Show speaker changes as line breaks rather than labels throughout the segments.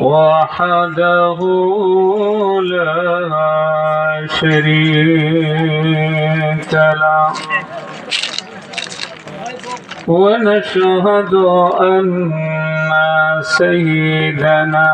وحده لا شريك له. ونشهد أن سيدنا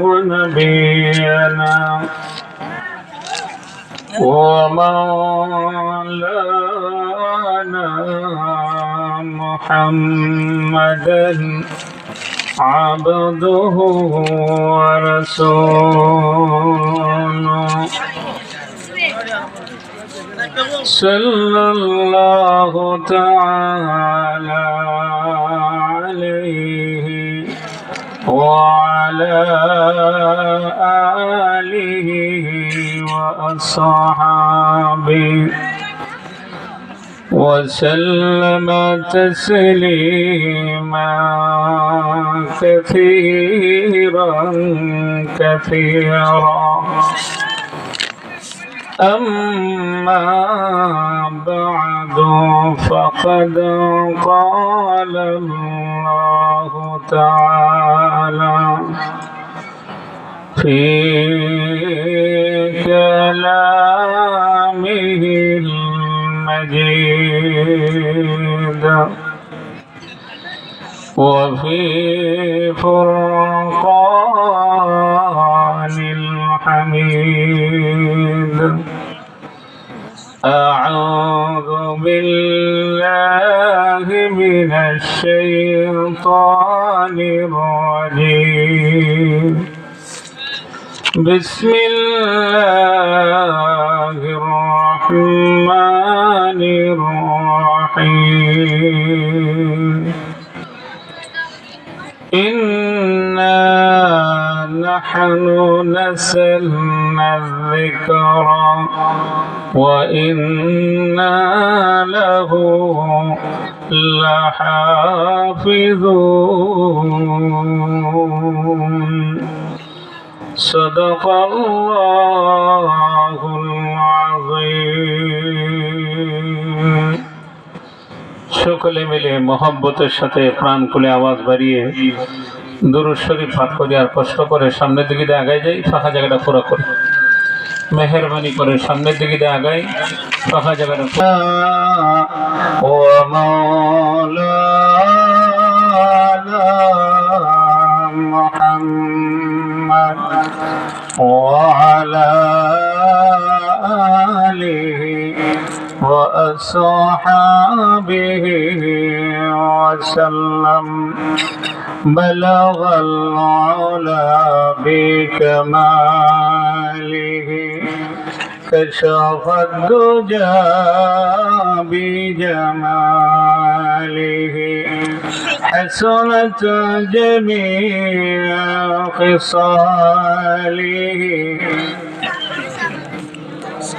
ونبينا ومولانا محمدا عبده ورسوله. صلى الله تعالى عليه وعلى آله وأصحابه. وسلم تسليما كثيرا كثيرا. أما بعد فقد قال الله تعالى في كلامه المجيد وفي فرقان الحميد أعوذ بالله من الشيطان الرجيم بسم الله الرحمن نحن نزلنا الذكر وإنا له لحافظون صدق الله العظيم সকলে মিলে মহব্বতের সাথে প্রাণ খুলে আওয়াজ বাড়িয়ে দুরুদ শরীফ পাঠ করি আর কষ্ট করে সামনের দিকে দিয়ে আগাই যাই ফাঁকা জায়গাটা পুরো করি মেহরবানি করে সামনের দিকে দিয়ে আগাই ফাঁকা জায়গাটা ও محمد وعلى آله وأصحابه وسلم بلغ العلا بكماله كشف الدجى بجماله حسنت جميع خصاله.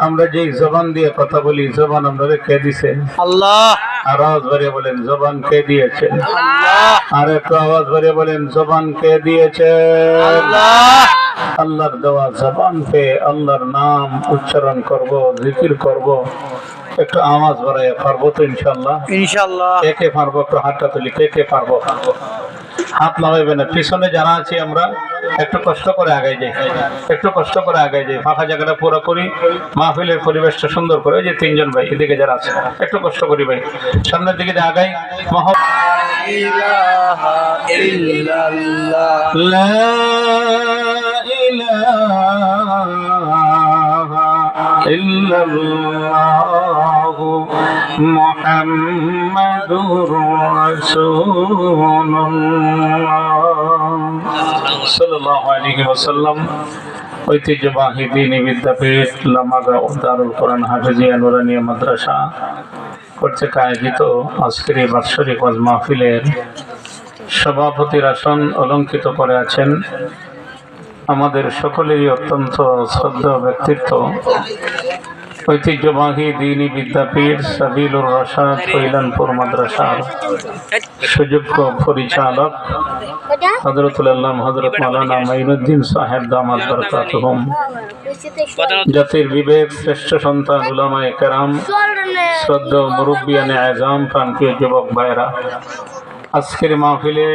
আমরা যে জবান দিয়ে কথা বলি জবান আমরা কে দিছে।
আল্লাহ।
আর আওয়াজ ভরে বলেন জবান কে দিয়েছে? আর একটু আওয়াজ ভরে বলেন জবান কে দিয়েছে?
আল্লাহ।
আল্লাহর দেওয়া জবান পে আল্লাহর নাম উচ্চারণ করব জিকির করব। একটু আওয়াজ বাড়াই পারব তো ইনশাল্লাহ
ইনশাল্লাহ
কে কে পারব? একটু হাতটা তুলি কে কে পারব? হাত নামাইবে না। পিছনে জানা আছি আমরা, একটু কষ্ট করে আগে যাই। একটু কষ্ট করে আগে যাই। ফাঁকা জায়গাটা পুরো করি। মাহফিলের পরিবেশটা সুন্দর করে ওই যে তিনজন ভাই, এদিকে যারা আছে, একটু কষ্ট করি ভাই। সামনের দিকে আগাই। মহিলা লা إلا الله محمد رسول الله সাল্লাল্লাহু আলাইহি ওয়াসাল্লাম ঐতিহ্যবাহী দিনী বিদ্যাপীঠ লামাগা ও দারুল কোরআন হাফিজিয়া নুরানিয়া মাদ্রাসা কর্তৃক আয়োজিত আজকের এই বাৎসরিক ওয়াজ মাহফিলের সভাপতির আসন অলঙ্কিত করে আছেন আমাদের সকলেরই অত্যন্ত শ্রদ্ধা ব্যক্তিত্ব ঐতিহ্যবাহী দিনী বিদ্যাপীঠ সাবিলুর রশাদ কৈলানপুর মাদ্রাসার সুযোগ্য পরিচালক। হজরতুল আল্লাহ হজরত মালানা মাইনুদ্দিন সাহেব দামাদ বরকাতুহুম। জাতির বিবেক, শ্রেষ্ঠ সন্তান, উলামায়ে কেরাম, শ্রদ্ধা মুরব্বিয়ানে আজম প্রান্তীয় যুবক ভাইরা আজকের মাহফিলে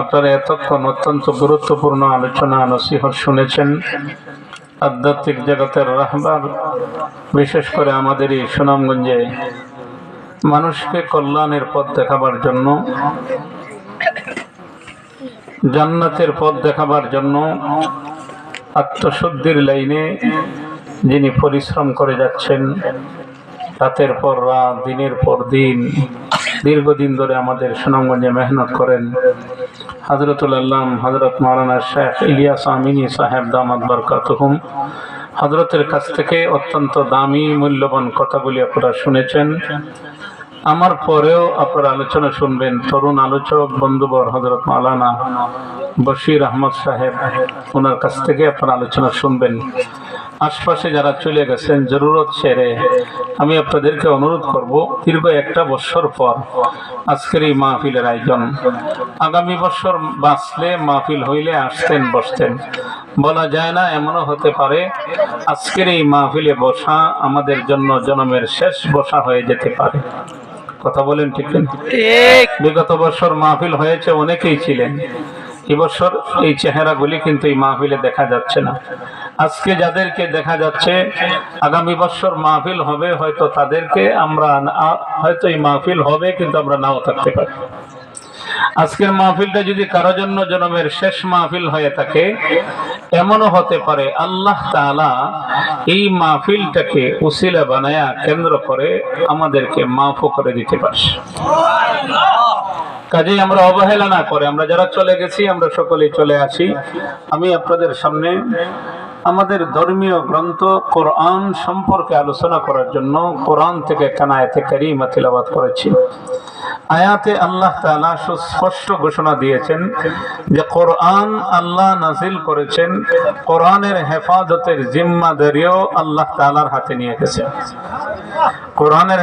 আপনারা এতক্ষণ অত্যন্ত গুরুত্বপূর্ণ আলোচনা নসিহত শুনেছেন। আধ্যাত্মিক জগতের রাহবার, বিশেষ করে আমাদের এই সুনামগঞ্জে মানুষকে কল্যাণের পথ দেখাবার জন্য, জান্নাতের পথ দেখাবার জন্য আত্মশুদ্ধির লাইনে যিনি পরিশ্রম করে যাচ্ছেন, রাতের পর রাত, দিনের পর দিন, দীর্ঘদিন ধরে আমাদের সুনামগঞ্জে মেহনত করেন। হজরতুল আল্লাম হজরত মাওলানা শেখ ইলিয়াস আমিনী সাহেব দামাদ বরকাতহুম। হজরতের কাছ থেকে অত্যন্ত দামি, মূল্যবান কথাগুলি আপনারা শুনেছেন। আমার পরেও আপনারা আলোচনা শুনবেন, তরুণ আলোচক, বন্ধুবর হজরত মাওলানা বশির আহমদ সাহেব, ওনার কাছ থেকে আপনারা আলোচনা শুনবেন। আশপাশে যারা চলে গেছেন জরুরত সেরে। আমি আপনাদেরকে অনুরোধ করব দীর্ঘ একটা বছর পর আজকের এই মাহফিলের আয়োজন। আগামী বছর বাঁচলে মাহফিল হইলে আসতেন বসতেন। বলা যায় না এমনও হতে পারে আজকের এই মাহফিলে বসা আমাদের জন্য জন্মের শেষ বসা হয়ে যেতে পারে। কথা বলেন ঠিক বিগত বছর মাহফিল হয়েছে অনেকেই ছিলেন। এবছর এই চেহারাগুলি কিন্তু এই মাহফিলে দেখা যাচ্ছে না। আজকে যাদেরকে দেখা যাচ্ছে, আগামী বছর মাহফিল হবে, হয়তো তাদেরকে আমরা হয়তো এই মাহফিল হবে, কিন্তু আমরা নাও থাকতে পারি। আজকের মাহফিলটা যদি কারও জন্য জনমের শেষ মাহফিল হয়ে থাকে এমনও হতে পারে আল্লাহ তাআলা এই মাহফিলটাকে উসিলা বানায়া কেন্দ্র করে আমাদেরকে মাফও করে দিতে পারে। কাজেই আমরা অবহেলা না করে, আমরা যারা চলে গেছি, আমরা সকলেই চলে আসি। আমি আপনাদের সামনে আমাদের ধর্মীয় গ্রন্থ কোরআন সম্পর্কে আলোচনা করার জন্য কোরআন থেকে কানায়াতে কারিমা তিলাবাত করেছি। আয়াতে আল্লাহ তালা সুস্পষ্ট ঘোষণা দিয়েছেন যে কোরআন আল্লাহ নাজিল করেছেন। কোরআনের হেফাজতের জিম্মাদারিও আল্লাহ তালার হাতে নিয়ে গেছে। কোরআনের